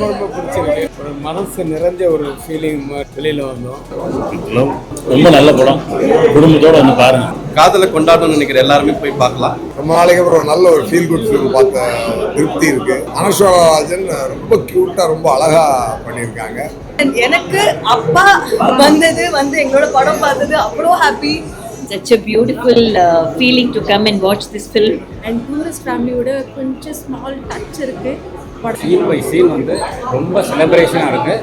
ரொம்ப ரொம்ப பிடிச்சிருக்கு. ஒரு மனசு நிறைஞ்ச ஒரு ஃபீலிங் வெளியில் வந்தோம். ரொம்ப நல்ல படம். குடும்பத்தோட வந்து பாருங்க. காதலை கொண்டாடணும்னு நினைக்கிற எல்லாருமே போய் பார்க்கலாம். ரொம்ப நாளைக்கு அப்புறம் நல்ல ஒரு ஃபீல் குட் ஃபிலிம் பார்த்த திருப்தி இருக்கு. அனுஷ்வராஜன் ரொம்ப கியூட்டா ரொம்ப அழகா பண்ணியிருக்காங்க. எனக்கு அப்பா வந்தது வந்து எங்களோட படம் பார்த்தது அவ்வளோ happy such a beautiful uh, feeling to come and watch this film. And tourist ஃபேமிலியோட கொஞ்சம் ஸ்மால் டச் இருக்கு. படம் சீன் பை சீன் வந்து ரொம்ப செலிப்ரேஷனாக இருக்குது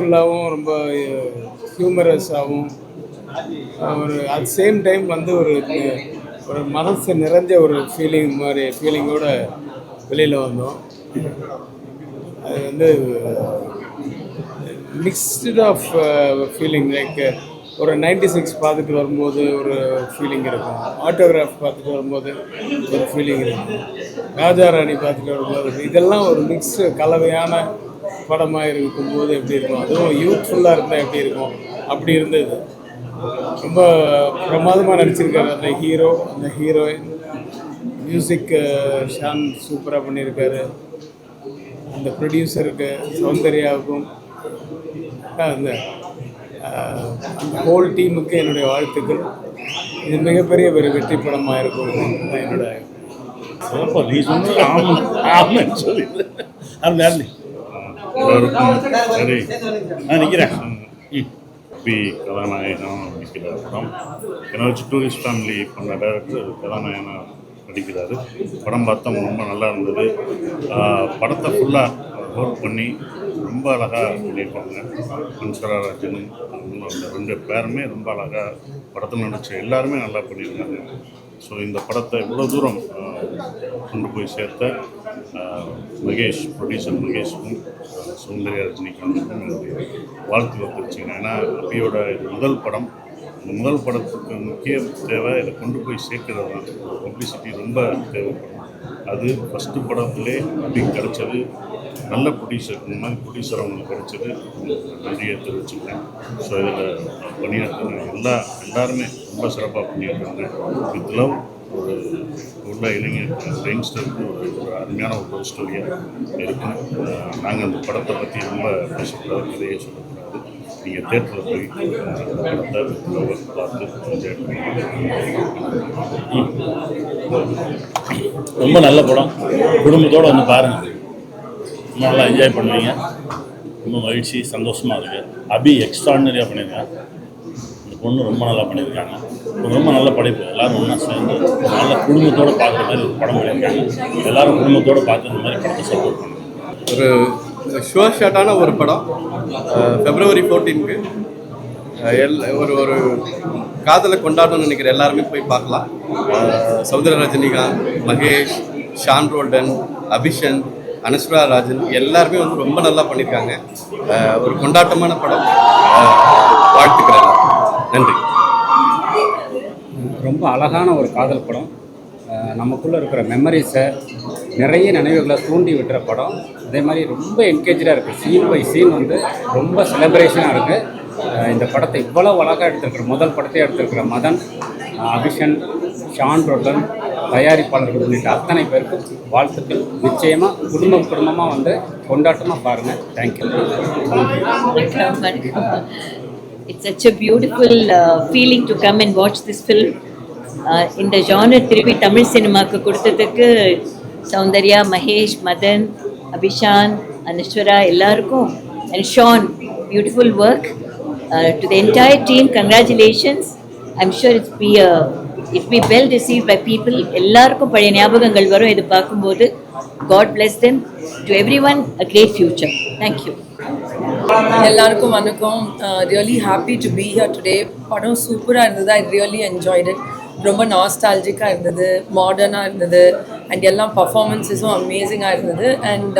யூஸ்ஃபுல்லாகவும் ரொம்ப ஹியூமரஸாகவும் ஒரு அட் சேம் டைம் வந்து ஒரு ஒரு மனசு நிறைஞ்ச ஒரு ஃபீலிங் மாதிரி ஃபீலிங்கோட வெளியில் வந்தோம். அது வந்து மிக்ஸ்டு ஆஃப் ஃபீலிங் லைக் ஒரு நைன்டி சிக்ஸ் பார்த்துட்டு வரும்போது ஒரு ஃபீலிங் இருக்கும். ஆட்டோகிராஃப் பார்த்துட்டு வரும்போது ஒரு ஃபீலிங் இருக்கும். ராஜா ராணி பார்த்துட்டு வரும்போது இதெல்லாம் ஒரு மிக்ஸ் கலவையான படமாக இருக்கும்போது எப்படி இருக்கும்? அதுவும் யூத்ஃபுல்லாக இருந்தால் எப்படி இருக்கும்? அப்படி இருந்தது. ரொம்ப பிரமாதமாக நடிச்சிருக்காரு அந்த ஹீரோ அந்த ஹீரோயின் மியூசிக் ஷான் சூப்பராக பண்ணியிருக்காரு. அந்த ப்ரொடியூசருக்கு சௌந்தர்யாவுக்கும் அந்த அந்த ஹோல் டீமுக்கு என்னுடைய வாழ்த்துக்கள். இது மிகப்பெரிய ஒரு வெற்றி படமாக இருக்கும் இதுதான் என்னோட நீ சொன்னது ஆமாம் ஆமான்னு சொல்லி அது எல்லாருக்கும் சரி நான் நிற்கிறேன் பி கதாநாயகனாக நடிக்கிற படம் என்னை வச்சு டூரிஸ்ட் ஃபேமிலி பண்ண டேரக்டர் கதாநாயகனாக நடிக்கிறாரு படம் பார்த்தா ரொம்ப நல்லா இருந்தது படத்தை ஃபுல்லாக ஒர்க் பண்ணி ரொம்ப அழகாக பண்ணியிருப்பாங்க அன்சராராஜன் ராஜன் அந்த ரெண்டு பேருமே ரொம்ப அழகாக படத்தில் நடித்த எல்லாருமே நல்லா பண்ணியிருக்காங்க ஸோ இந்த படத்தை இவ்வளோ தூரம் கொண்டு போய் சேர்த்த மகேஷ் ப்ரொடியூசர் மகேஷ்க்கும் சௌந்தர்யா ரஜினிக்கு என்னுடைய வாழ்த்துக்கள் தெரிவிச்சுக்கிறேன் ஏன்னா அபியோட இது முதல் படம். இந்த முதல் படத்துக்கு முக்கிய தேவை இதை கொண்டு போய் சேர்க்கிறது தான். பப்ளிசிட்டி ரொம்ப தேவைப்படும். அது ஃபஸ்ட்டு படத்துலே அப்படி கிடச்சது. நல்ல ப்ரொடியூசர் இந்த மாதிரி ப்ரொடியூசர் அவங்களுக்கு கிடச்சது. நன்றியை தெரிவிச்சுக்கிறேன். ஸோ இதில் பணியாற்றின எல்லா எல்லாருமே ரொம்ப சிறப்பாக பண்ணியிருக்காங்க வித் லவ் ஒரு உள்ள இளைஞர் யங்ஸ்டருக்கு ஒரு ஒரு அருமையான ஒரு லவ் ஸ்டோரியாக இருக்கும் நாங்கள் அந்த படத்தை பற்றி ரொம்ப பேசக்கூடாது நிறைய சொல்லக்கூடாது. நீங்கள் தேட்டரில் போய் அந்த படத்தை லவர் பார்த்து என்ஜாய் ரொம்ப நல்ல படம். குடும்பத்தோடு வந்து பாருங்கள் ரொம்ப நல்லா என்ஜாய் பண்ணுவீங்க. ரொம்ப மகிழ்ச்சி சந்தோஷமாக இருக்குது அபி எக்ஸ்ட்ராடினரியாக பண்ணியிருக்கேன் பொண்ணு ரொம்ப நல்லா பண்ணியிருக்காங்க. ரொம்ப நல்ல படைப்பு. எல்லாரும் ஒன்றா சேர்ந்து நல்ல குடும்பத்தோடு பார்க்குற மாதிரி ஒரு படம் பண்ணியிருக்காங்க. எல்லாரும் குடும்பத்தோடு பார்த்து இந்த மாதிரி படத்தை சப்போர்ட் பண்ணுங்க. ஒரு ஷுவர் ஷாட்டான ஒரு படம். ஃபெப்ரவரி ஃபோர்டீனுக்கு எல் ஒரு ஒரு காதலை கொண்டாடணும்னு நினைக்கிற எல்லாருமே போய் பார்க்கலாம். சௌந்தர ரஜினிகாந்த் மகேஷ் ஷான் ரோல்டன் அபிஷன் அனுஸ்வரா ராஜன் எல்லாருமே வந்து ரொம்ப நல்லா பண்ணியிருக்காங்க. ஒரு கொண்டாட்டமான படம். வாழ்த்துக்கிறேன் நன்றி. ரொம்ப அழகான ஒரு காதல் படம். நமக்குள்ளே இருக்கிற மெமரிஸை நிறைய நினைவுகளை தூண்டி விட்டுற படம். அதே மாதிரி ரொம்ப என்கேஜாக இருக்குது சீன் பை சீன் வந்து ரொம்ப செலிப்ரேஷனாக இருக்குது இந்த படத்தை இவ்வளோ அழகாக எடுத்திருக்கிற முதல் படத்தை எடுத்திருக்கிற மதன் அபிஷன் ஷான் ரோட்டன் தயாரிப்பாளர்கள் உள்ளிட்ட அத்தனை பேருக்கும் வாழ்த்துக்கள். நிச்சயமாக குடும்பம் குடும்பமாக வந்து கொண்டாட்டமாக பாருங்கள் thank you. It's such a beautiful uh, feeling to come and watch this film. Uh, இந்த ஜானர் திருப்பி தமிழ் சினிமாவுக்கு கொடுத்ததுக்கு சௌந்தர்யா மகேஷ் மதன் அபிஷான் அனுஸ்வரா எல்லாருக்கும் and Sean beautiful work to the entire team congratulations I'm sure it's be it be well receive by people எல்லாருக்கும் பழைய ஞாபகங்கள் வரும். இது பார்க்கும்போது God bless them to everyone a great future thank you எல்லாருக்கும் வணக்கம். Really happy to be here today படம் சூப்பராக இருந்தது? ஐ ரியலி என்ஜாய்ட் இட் ரொம்ப நாஸ்டாலஜிக்காக இருந்தது மாடர்னாக இருந்தது அண்ட் எல்லாம் பர்ஃபார்மன்ஸஸும் அமேசிங்காக இருந்தது. அண்ட்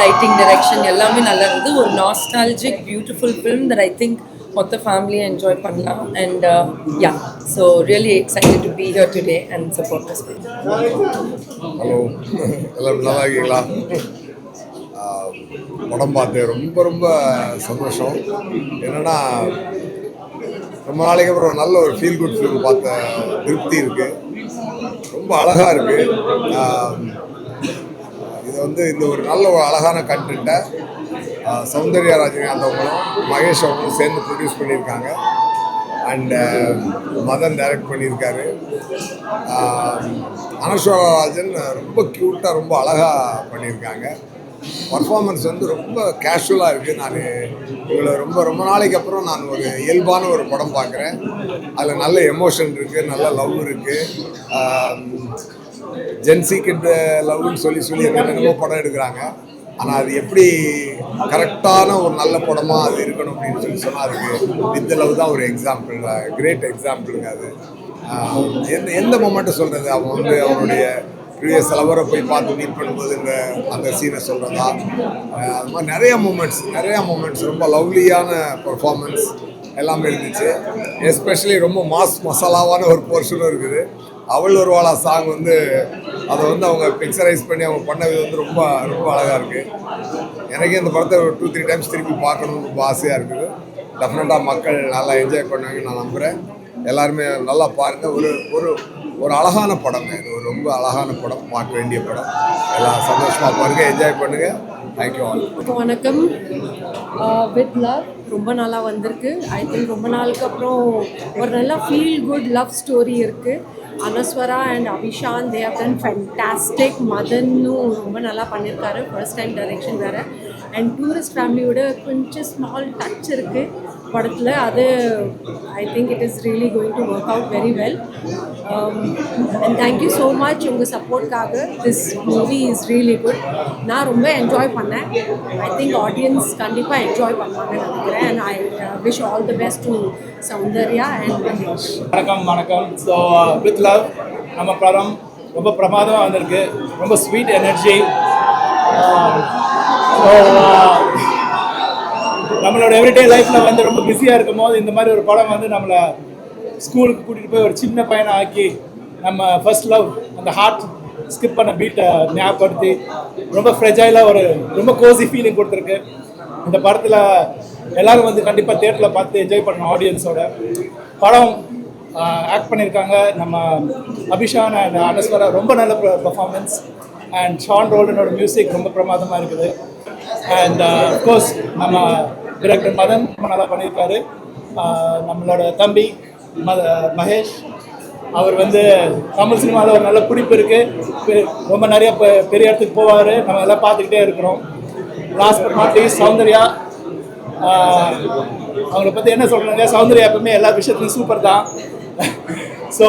ரைட்டிங் டைரக்ஷன் எல்லாமே நல்லா இருந்தது. ஒரு nostalgic beautiful film that I think மொத்த ஃபேமிலியை என்ஜாய் பண்ணலாம். And yeah so really excited to be here today and support us hello எல்லாம் நல்லா இருக்கீங்களா? படம் பார்த்து ரொம்ப ரொம்ப சந்தோஷம். என்னென்னா ரொம்ப நாளைக்கு அப்புறம் நல்ல ஒரு ஃபீல் குட் ஃபிலிம் பார்த்த திருப்தி இருக்குது ரொம்ப அழகாக இருக்குது இது வந்து இந்த ஒரு நல்ல ஒரு அழகான கண்டென்ட்டை சௌந்தர்யா ரஜினிகாந்த் அவங்களும் மகேஷ் அவங்களும் சேர்ந்து ப்ரொடியூஸ் பண்ணியிருக்காங்க. அண்டு மதன் டைரக்ட் பண்ணியிருக்காரு. அனஸ்வரா ராஜன் ரொம்ப க்யூட்டாக ரொம்ப அழகாக பண்ணியிருக்காங்க. பர்ஃபார்மன்ஸ் வந்து ரொம்ப கேஷுவலாக இருக்குது நான் இவங்களை ரொம்ப ரொம்ப நாளைக்கு அப்புறம் நான் ஒரு இயல்பான ஒரு படம் பார்க்குறேன். அதில் நல்ல எமோஷன் இருக்குது நல்ல லவ் இருக்குது ஜென்சி கிட்ட லவ்னு சொல்லி சொல்லி என்னென்னமோ படம் எடுக்கிறாங்க. ஆனால் அது எப்படி கரெக்டான ஒரு நல்ல படமாக அது இருக்கணும் அப்படின்னு சொல்லி சொன்னால் அதுக்கு வித் லவ் தான் ஒரு எக்ஸாம்பிள் கிரேட் எக்ஸாம்பிளுங்க அது. எந்த எந்த மொமெண்ட்டை சொல்கிறது அவன் வந்து அவனுடைய கீழே சிலவரை போய் பார்த்து மீட் பண்ணும்போது அந்த சீனை சொல்கிறதா அது மாதிரி நிறைய மூமெண்ட்ஸ் நிறையா மூமெண்ட்ஸ் ரொம்ப லவ்லியான பர்ஃபார்மன்ஸ் எல்லாமே இருந்துச்சு. எஸ்பெஷலி ரொம்ப மாஸ் மசாலாவான ஒரு போர்ஷனும் இருக்குது. அவள் ஒருவாளா சாங் வந்து அதை வந்து அவங்க பிக்சரைஸ் பண்ணி அவங்க பண்ணது வந்து ரொம்ப ரொம்ப அழகாக இருக்குது எனக்கே இந்த படத்தை ஒரு டூ த்ரீ டைம்ஸ் திருப்பி பார்க்கணும்னு ரொம்ப ஆசையாக இருக்குது. டெஃபினட்டாக மக்கள் நல்லா என்ஜாய் பண்ணுவாங்கன்னு நான் நம்புகிறேன் எல்லாருமே நல்லா பாருங்கள் ஒரு ஒரு ஒரு அழகான படம் இது ஒரு ரொம்ப அழகான படம். பார்க்க வேண்டிய படம். எல்லாம் சந்தோஷமாக பாருங்கள் என்ஜாய் பண்ணுங்கள் தேங்க்யூ ஆல் வணக்கம். வித் லவ் ரொம்ப நல்லா வந்திருக்கு. ஐ திங்க் ரொம்ப நாளுக்கு அப்புறம் ஒரு நல்ல ஃபீல் குட் லவ் ஸ்டோரி இருக்குது Anaswara and Abishan they have done fantastic மதன்னும் ரொம்ப நல்லா பண்ணியிருக்காரு. ஃபர்ஸ்ட் டைம் டைரெக்ஷன் வேறு. அண்ட் டூரிஸ்ட் ஃபேமிலியோட கொஞ்சம் ஸ்மால் டச் இருக்குது படத்தில். அது I think it is really going to work out very well and thank you so much உங்கள் சப்போர்ட்காக this movie is really good நான் ரொம்ப என்ஜாய் பண்ணேன். ஐ திங்க் ஆடியன்ஸ் கண்டிப்பாக என்ஜாய் பண்ணுவாங்கன்னு நினைக்கிறேன். And I wish all the best to Soundarya and Mahesh வணக்கம் வணக்கம். So with love நம்ம படம் ரொம்ப பிரமாதமாக வந்திருக்கு. ரொம்ப ஸ்வீட் எனர்ஜி um, uh, நம்மளோட எவ்ரிடே லைஃப்பில் வந்து ரொம்ப பிஸியாக இருக்கும் போது இந்த மாதிரி ஒரு படம் வந்து நம்மளை ஸ்கூலுக்கு கூட்டிகிட்டு போய் ஒரு சின்ன பையனை ஆக்கி நம்ம ஃபர்ஸ்ட் லவ் அந்த ஹார்ட் ஸ்கிப் பண்ண பீட்டை ஞாபகப்படுத்தி ரொம்ப ஃப்ரெஜைலாக ஒரு ரொம்ப கோசி ஃபீலிங் கொடுத்துருக்கு. இந்த படத்தில் எல்லோரும் வந்து கண்டிப்பாக தேட்டரில் பார்த்து என்ஜாய் பண்ணணும் ஆடியன்ஸோட படம் ஆக்ட் பண்ணியிருக்காங்க நம்ம அபிஷான் அண்ட் அனஸ்வரா ரொம்ப நல்ல பர்ஃபார்மன்ஸ் அண்ட் ஷான் ரோல்டனோட மியூசிக் ரொம்ப பிரமாதமாக இருக்குது. அண்ட் அஃப்கோர்ஸ் நம்ம டிரெக்டர் மதன் ரொம்ப நல்லா பண்ணியிருக்காரு நம்மளோட தம்பி மகேஷ் அவர் வந்து தமிழ் சினிமாவில் ஒரு நல்ல பிடிப்பு இருக்குது ரொம்ப நிறைய பெ- பெரிய இடத்துக்கு போவார். நம்ம எல்லாம் பார்த்துக்கிட்டே இருக்கிறோம். Last but not least Soundarya. அவங்கள பற்றி என்ன சொல்கிறாங்க சௌந்தர்யா எப்பவுமே எல்லா விஷயத்துலையும் சூப்பர் தான். ஸோ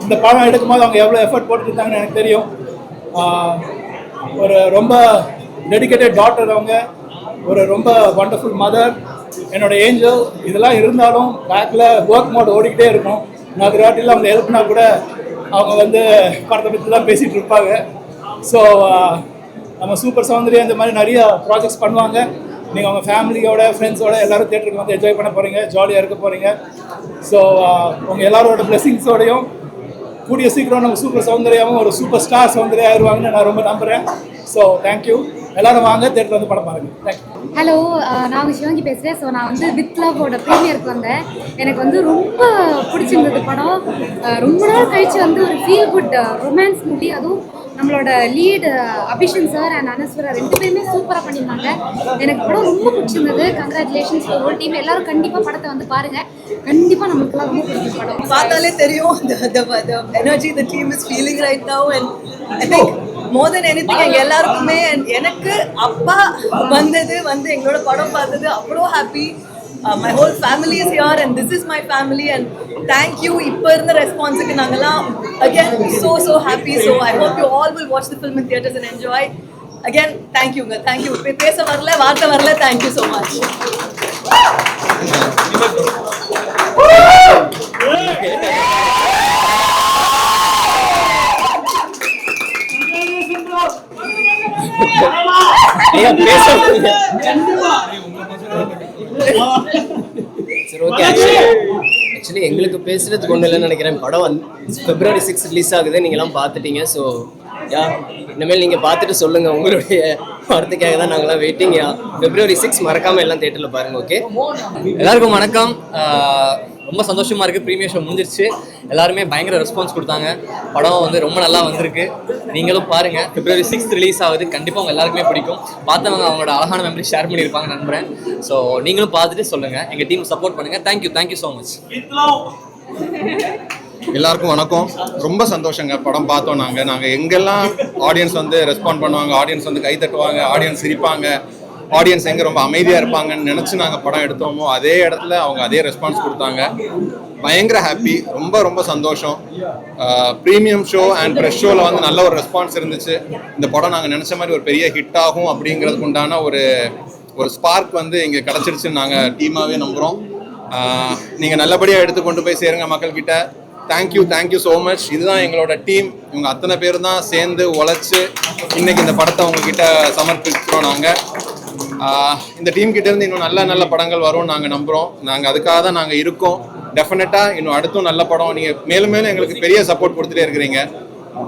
இந்த படம் எடுக்கும்போது அவங்க எவ்வளோ எஃபர்ட் போட்டுருந்தாங்கன்னு எனக்கு தெரியும். ஒரு ரொம்ப டெடிக்கேட்டட் டாக்டர் அவங்க. ஒரு ரொம்ப வண்டர்ஃபுல் மதர் என்னோட ஏஞ்சல் இதெல்லாம் இருந்தாலும் பேக்கில் ஒர்க் மோட் ஓடிக்கிட்டே இருக்கும் நான் ஒரு வாட்டியில் அவங்க ஹெல்ப்னா கூட அவங்க வந்து படத்தை பற்றி தான் பேசிகிட்டு இருப்பாங்க. ஸோ நம்ம சூப்பர் சௌந்தர்யா இந்த மாதிரி நிறைய ப்ராஜெக்ட்ஸ் பண்ணுவாங்க. நீங்கள் அவங்க ஃபேமிலியோட ஃப்ரெண்ட்ஸோட எல்லோரும் தேட்டருக்கு வந்து என்ஜாய் பண்ண போகிறீங்க ஜாலியாக இருக்க போகிறீங்க ஸோ உங்கள் எல்லாரோட பிளெஸிங்ஸோடையும் கூடிய சீக்கிரம் நம்ம சூப்பர் சௌந்தர்யாவும் ஒரு சூப்பர் ஸ்டார் சௌந்தர்யா ஆயிடுவாங்கன்னு நான் ரொம்ப நம்புகிறேன் ஸோ தேங்க்யூ எல்லோரும் வாங்க தேட்டர் வந்து படம் பாருங்கள் தேங்க்யூ ஹலோ நான் சிவங்கி பேசுகிறேன் ஸோ நான் வந்து வித் லவ்வோட ப்ரீமியருக்கு வந்தேன். எனக்கு வந்து ரொம்ப பிடிச்சிருந்தது படம். ரொம்ப நாள் கழிச்சு வந்து ஒரு ஃபீல் குட் ரொமான்ஸ் மூவி அதுவும் நம்மளோட lead Abishan sir and Anaswara ரெண்டு பேருமே சூப்பராக பண்ணியிருந்தாங்க. எனக்கு படம் ரொம்ப பிடிச்சிருந்தது. கங்க்ராச்சுலேஷன்ஸ் ஹோல் டீம் எல்லாரும் கண்டிப்பாக படத்தை வந்து பாருங்கள் கண்டிப்பாக நமக்குலாம் ரொம்ப பிடிக்கும் படம். பார்த்தாலே தெரியும். Energy the, the energy the team is feeling right and I think more than anything எங்க எல்லாருக்குமே எனக்கு அப்பா வந்தது வந்து எங்களோட படம் பார்த்தது அவ்வளோ happy my whole family is here and this is my family and thank you இப்போ இருந்த ரெஸ்பான்ஸுக்கு நாங்கெல்லாம் again so so happy so I hope you all will watch the film in theatres and enjoy again தேங்க்யூங்க thank you பேச வரல வார்த்தை வரல. Thank you so much சரி ஓகே ஆக்சுவலி ஆக்சுவலி எங்களுக்கு பேசுறதுக்கு ஒன்றும் இல்லைன்னு நினைக்கிறேன். படம் வந்து பிப்ரவரி சிக்ஸ் ரிலீஸ் ஆகுது. நீங்களாம் பார்த்துட்டீங்க. ஸோ யா இனிமேல் நீங்கள் பார்த்துட்டு சொல்லுங்கள் உங்களுடைய படத்துக்காக தான் நாங்களாம் வெயிட்டிங் யா பிப்ரவரி சிக்ஸ் மறக்காமல் எல்லாம் தேட்டரில் பாருங்கள் ஓகே எல்லாருக்கும் வணக்கம். ரொம்ப சந்தோஷமா இருக்கு. ப்ரீமியர் ஷோ முடிஞ்சிருச்சு. எல்லாருமே பயங்கர ரெஸ்பான்ஸ் கொடுத்தாங்க. படம் வந்து ரொம்ப நல்லா வந்திருக்கு. நீங்களும் பாருங்க. பிப்ரவரி சிக்ஸ்த் ரிலீஸ் ஆகுது. கண்டிப்பாக உங்க எல்லாருக்குமே பிடிக்கும். பார்த்தவங்க அவங்களோட அழகான மெமரி ஷேர் பண்ணியிருப்பாங்க நம்புறேன். ஸோ நீங்களும் பார்த்துட்டு சொல்லுங்க. எங்க டீம் சப்போர்ட் பண்ணுங்க. Thank you thank you so much எல்லாருக்கும் வணக்கம். ரொம்ப சந்தோஷங்க. படம் பார்த்தோம் நாங்கள் நாங்கள் எங்கெல்லாம் ஆடியன்ஸ் வந்து ரெஸ்பாண்ட் பண்ணுவாங்க ஆடியன்ஸ் வந்து கை தட்டுவாங்க ஆடியன்ஸ் சிரிப்பாங்க ஆடியன்ஸ் எங்கே ரொம்ப அமைதியாக இருப்பாங்கன்னு நினச்சி நாங்கள் படம் எடுத்தோமோ அதே இடத்துல அவங்க அதே ரெஸ்பான்ஸ் கொடுத்தாங்க. பயங்கர ஹாப்பி ரொம்ப ரொம்ப சந்தோஷம். ப்ரீமியம் ஷோ அண்ட் ப்ரெஷ் ஷோவில் வந்து நல்ல ஒரு ரெஸ்பான்ஸ் இருந்துச்சு. இந்த படம் நாங்கள் நினச்ச மாதிரி ஒரு பெரிய ஹிட் ஆகும் அப்படிங்கிறதுக்கு உண்டான ஒரு ஒரு ஸ்பார்க் வந்து இங்கே கிடச்சிருச்சுன்னு நாங்கள் டீமாகவே நம்புகிறோம் நீங்கள் நல்லபடியாக எடுத்து கொண்டு போய் சேருங்க மக்கள்கிட்ட. தேங்க்யூ தேங்க்யூ ஸோ மச் இதுதான் எங்களோட டீம் இவங்க அத்தனை பேர் தான் சேர்ந்து உழைச்சி இன்னைக்கு இந்த படத்தை உங்ககிட்ட சமர்ப்பிக்கிறோம் நாங்கள் இந்த டீம் கிட்ட இருந்து இன்னும் நல்ல நல்ல படங்கள் வரும் நாங்கள் நம்புகிறோம் நாங்கள் அதுக்காக தான் நாங்கள் இருக்கோம். டெஃபினட்டாக இன்னும் அடுத்தும் நல்ல படம். நீங்கள் மேலும் மேலும் எங்களுக்கு பெரிய சப்போர்ட் கொடுத்துட்டே இருக்கிறீங்க.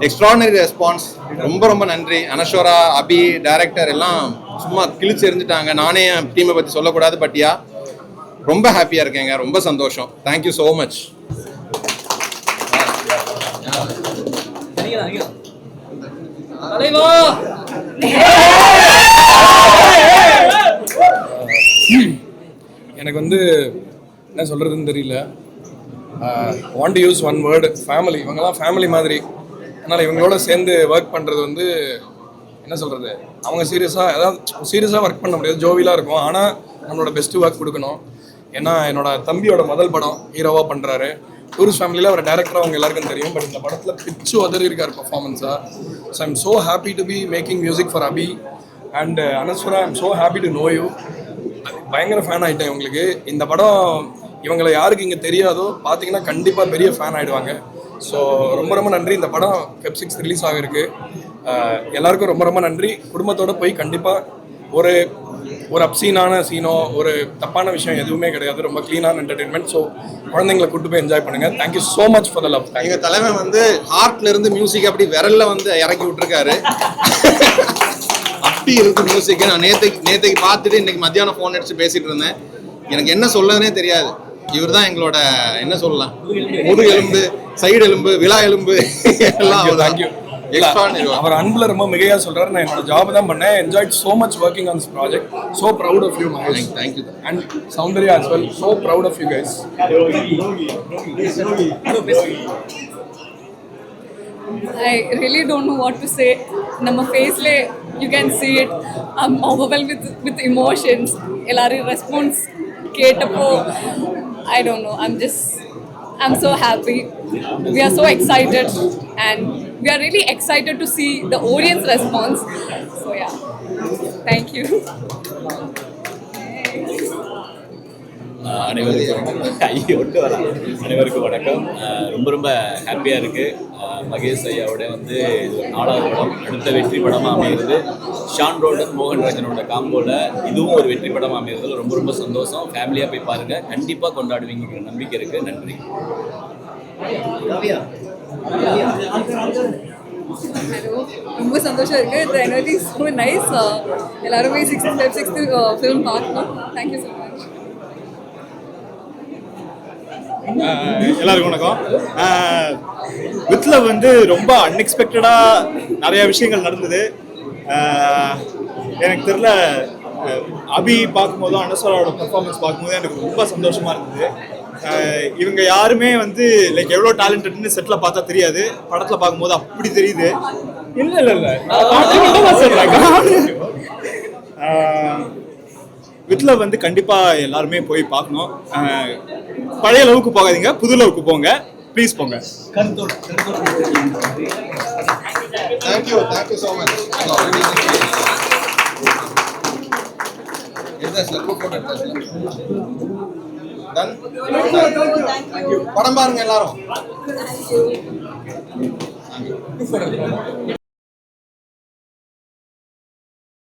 எக்ஸ்ட்ரானரி ரெஸ்பான்ஸ் ரொம்ப ரொம்ப நன்றி. அனஸ்வரா அபி டைரக்டர் எல்லாம் சும்மா கிழிச்சு இருந்துட்டாங்க நானே என் டீமை பற்றி சொல்லக்கூடாது பட்டியா ரொம்ப ஹாப்பியாக இருக்கேங்க. ரொம்ப சந்தோஷம். தேங்க்யூ ஸோ மச் தலைவா எனக்கு வந்து என்ன சொல்கிறதுன்னு தெரியல. Want use one word family இவங்கெல்லாம் ஃபேமிலி மாதிரி. அதனால் இவங்களோட சேர்ந்து ஒர்க் பண்ணுறது வந்து என்ன சொல்கிறது அவங்க சீரியஸாக அதாவது சீரியஸாக ஒர்க் பண்ண முடியாது. ஜோவிலாக இருக்கும். ஆனால் நம்மளோட பெஸ்ட்டு ஒர்க் கொடுக்கணும். ஏன்னா என்னோட தம்பியோட முதல் படம் ஹீரோவாக பண்ணுறாரு டூரிஸ்ட் ஃபேமிலியில் அவர் டேரக்டராக அவங்க எல்லாருக்கும் தெரியும். பட் இந்த படத்தில் பிச்சு உதறி இருக்கார் பர்ஃபார்மன்ஸாக so I'm so happy to be making music for Abhi and Anaswara I'm so happy to know you பயங்கர ஃபேன் ஆகிட்டேன் இவங்களுக்கு. இந்த படம் இவங்களை யாருக்கு இங்கே தெரியாதோ பார்த்தீங்கன்னா கண்டிப்பாக பெரிய ஃபேன் ஆகிடுவாங்க ஸோ ரொம்ப ரொம்ப நன்றி. இந்த படம் வெப் சிக்ஸ் ரிலீஸ் ஆகிருக்கு எல்லாருக்கும் ரொம்ப ரொம்ப நன்றி. குடும்பத்தோடு போய் கண்டிப்பாக ஒரு ஒரு அப்சீனான சீனோ ஒரு தப்பான விஷயம் எதுவுமே கிடையாது. ரொம்ப க்ளீனான என்டர்டெயின்மெண்ட் ஸோ குழந்தைங்களை கூட்டு போய் என்ஜாய் பண்ணுங்க. Thank you so much for the love எங்கள் தலைமை வந்து ஹார்ட்ல இருந்து மியூசிக் அப்படி விரல்ல வந்து இறக்கி விட்டுருக்காரு. அப்படி இருக்கு மியூசிக் நான் நேத்தைக்கு நேத்தைக்கு பார்த்துட்டு இன்னைக்கு மத்தியானம் ஃபோன் அடிச்சு பேசிட்டு இருந்தேன். எனக்கு என்ன சொல்லதுனே தெரியாது. இவர் தான் எங்களோட என்ன சொல்லலாம்? முது எலும்பு சைடு எலும்பு விழா எலும்பு எல்லாம் அவர் தேங்க்யூ அவர் அன்புல ரொம்ப மிகையா சொல்றாரு. நான் என்னோட ஜாப் தான் பண்ணேன். Enjoyed so much working on this project so proud of you Mahesh thank you and Soundarya as well. So proud of you guys. I really don't know what to say. நம்ம ஃபேஸ்ல You can see it. I'm overwhelmed with with emotions. எல்லாரும் response கேட்டப்போ I don't know. I'm just I'm so happy. We are so excited and we are really excited to see the audience response. So yeah. Thank you. Ah அனைவருக்கும் ஐயோ வரலாம் அனைவருக்கும் வணக்கம். ரொம்ப ரொம்ப ஹாப்பியாக இருக்குது மகேஷ் ஐயாவோட வந்து இது ஒரு நாலாவது படம் அடுத்த வெற்றி படமாக அமைகிறது ஷான் ரோடன் மோகன் ராஜனோட காம்போவில் இதுவும் ஒரு வெற்றி படமாக அமைகிறதுல ரொம்ப ரொம்ப சந்தோஷம். ஃபேமிலியாக போய் பாருங்கள் கண்டிப்பாக கொண்டாடுவீங்கிற நம்பிக்கை இருக்குது நன்றி. ரொம்ப சந்தோஷம் இருக்கு. இந்த எனர்ஜி ரொம்ப நைஸ் எல்லாருமே சிக்ஸ்த் சிக்ஸ்த்து ஃபிலிம் பார்க்கணும். தேங்க்யூ ஸோ மச் எல்லாருக்கும் வணக்கம். வித்ல வந்து ரொம்ப அன்எக்ஸ்பெக்டடாக நிறைய விஷயங்கள் நடந்தது. எனக்கு தெரில அபி பார்க்கும்போதும் அனஸ்வராவோட பெர்ஃபார்மன்ஸ் பார்க்கும்போது எனக்கு ரொம்ப சந்தோஷமா இருந்தது. இவங்க யாருமே வந்து லைக் எவ்வளோ டேலண்டட்னு செட்டில் பார்த்தா தெரியாது. படத்தில் பார்க்கும்போது அப்படி தெரியுது. இல்லை இல்லை இல்லை. வித்ல வந்து கண்டிப்பாக எல்லாருமே போய் பார்க்கணும். பழைய லவுக்கு போகாதீங்க புது லவுக்கு போங்க. ப்ளீஸ் போங்க. தேங்க்யூ தேங்க்யூ ஸோ மச் படம் பாருங்க எல்லாரும்.